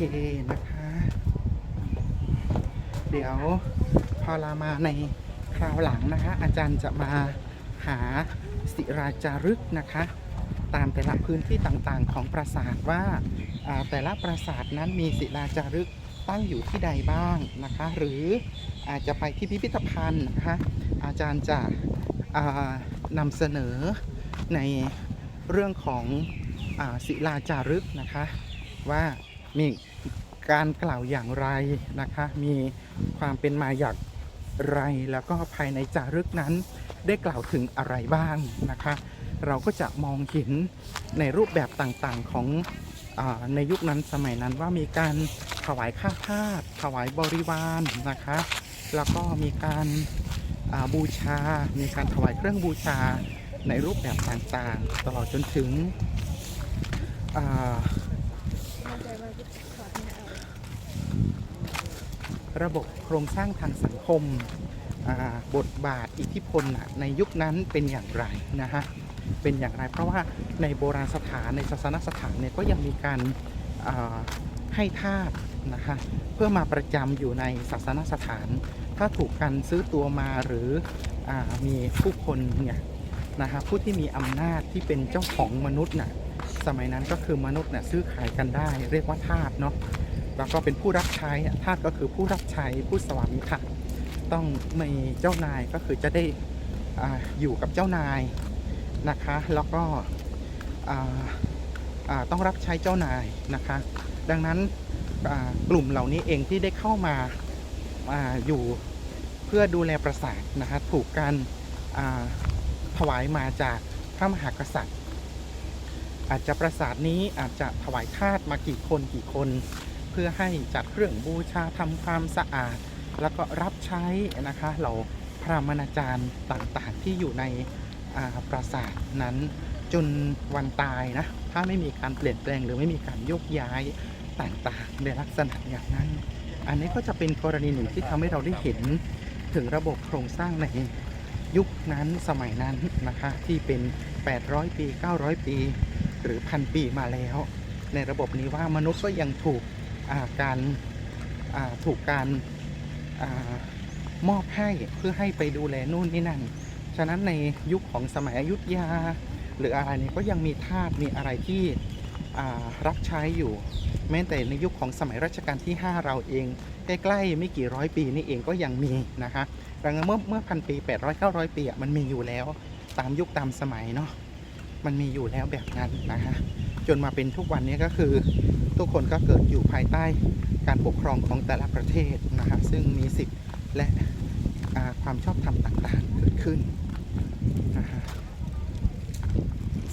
เคนะคะ เดี๋ยวพอเรามาในคราวหลังนะคะ อาจารย์จะมาหาศิราจารึกนะคะ ตามแต่ละพื้นที่ต่างๆของปราสาทว่าแต่ละปราสาทนั้นมีศิลาจารึกตั้งอยู่ที่ใดบ้างนะคะ หรืออาจจะไปที่พิพิธภัณฑ์นะคะอาจารย์จะนำเสนอในเรื่องของอศิลาจารึกนะคะ ว่ามี การกล่าวอย่างไรนะคะ มีความเป็นมาอย่างไรแล้วก็ภายในจารึกนั้นได้กล่าวถึงอะไรบ้างนะคะ เราก็จะมองเห็นในรูปแบบต่างๆของอในยุคนั้นสมัยนั้นว่ามีการถวายข้าทาสถวายบริวารนะคะ แล้วก็มีการาบูชา มีการถวายเครื่องบูชาในรูปแบบต่างๆ ตลอดจนถึงอ่า ระบบโครงสร้างทางสังคม บทบาทอิทธิพลในยุคนั้นเป็นอย่างไรนะฮะเป็นอย่างไร เพราะว่าในโบราณสถานในศาสนสถานเนี่ยก็ยังมีการาให้ทาสนะคะเพื่อมาประจำอยู่ในศาสนสถาน ถ้าถูกกันซื้อตัวมาหรืออมีผู้คนเนี่ยนะฮะผู้ที่มีอำนาจที่เป็นเจ้าของมนุษย์น่ะสมัยนั้นก็คือมนุษย์น่ะซื้อขายกันได้ เรียกว่าทาสเนาะ แล้วก็เป็นผู้รับใช้อะทาสก็คือผู้รับใช้ผู้สวามิภักดิ์ต้องมีเจ้านายก็คือจะได้ออยู่กับเจ้านายนะคะ แล้วก็ต้องรับใช้เจ้านายนะคะ ดังนั้นกลุ่มเหล่านี้เองที่ได้เข้ามาอาอยู่เพื่อดูแลปราสาทนะคะถูกการถวายมาจากพระมหากษัตริย์ อาจจะปราสาทนี้อาจจะถวายทาสมากี่คนกี่คน พื่อให้จัดเครื่องบูชาทำความสะอาด แล้วก็รับใช้นะคะเหล่าพระมณาจารย์ต่างๆ ที่อยู่ในปราสาทนั้นจนวันตายนะ ถ้าไม่มีการเปลี่ยนแปลงหรือไม่มีการยกย้ายต่างๆ ในลักษณะอย่างนั้น อันนี้ก็จะเป็นกรณีหนึ่งที่ทำให้เราได้เห็นถึงระบบโครงสร้างในยุคนั้นสมัยนั้นนะคะที่เป็น 800 ปี 900 ปี หรือพันปีมาแล้ว ในระบบนี้ว่ามนุษย์ก็ยังถูก การาถูกการอามอบให้เพื่อให้ไปดูแลนู่นนี่นั่น ฉะนั้นในยุคของสมัยอยุธยา หรืออะไรเนี่ยก็ยังมีทาสมีอะไรที่รับใช้อยู่ แม้แต่ในยุคของสมัยรัชกาลที่ 5 เราเอง ใกล้ๆไม่กี่ร้อยปีนี่เองก็ยังมีนะคะดังนั้นเมื่อเมื่อพันปี 800 900 ปีอะมันมีอยู่แล้วตามยุคตามสมัยเนาะมันมีอยู่แล้วแบบนั้นนะคะ จนมาเป็นทุกวันนี้ก็คือ ทุกคนก็เกิดอยู่ภายใต้การปกครองของแต่ละประเทศนะครับซึ่งมีสิทธิ์และความชอบธรรมต่างๆ เกิดขึ้นนะฮะ